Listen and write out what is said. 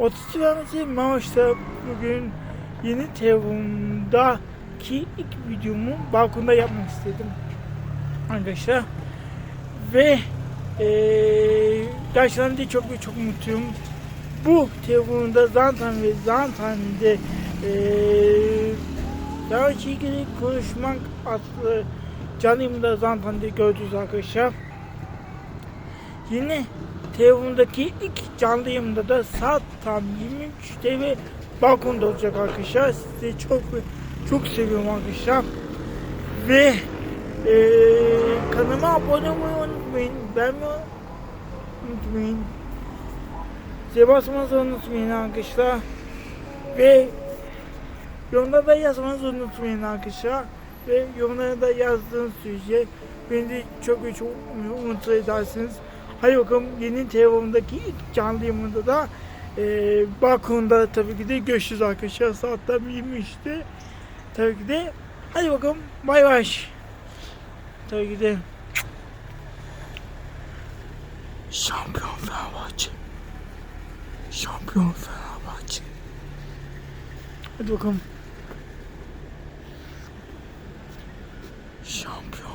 30 vermesi Mamaş'ta bugün yeni telefonumdaki ilk videomu balkonda yapmak istedim. Arkadaşlar. Ve eee gerçekten de çok çok mutluyum. Bu telefonumda zaten ve zaten de eee daha ilgili konuşmak adlı canlımda zaten de gördünüz arkadaşlar. Yine telefondaki ilk canlı yayında da saat tam 23'te ve balkonda olacak arkadaşlar. Sizi çok çok seviyorum arkadaşlar. Ve eee kanalıma abone olmayı unutmayın. Beğenmeyi unutmayın. Size basmanızı unutmayın arkadaşlar. Ve yorumlarda da yazmanızı unutmayın arkadaşlar. Ve yorumlara da yazdığınız sürece beni de çok çok mutlu edersiniz. Hadi bakalım yeni telefonumdaki ilk canlı yayınında da e, balkonda tabii ki de görüşürüz arkadaşlar. Saat tam 23'te. Tabii ki de hadi bakalım bay bay. Tabii ki de Şampiyon Fenerbahçe. Şampiyon Fenerbahçe. Hadi bakalım. Şampiyon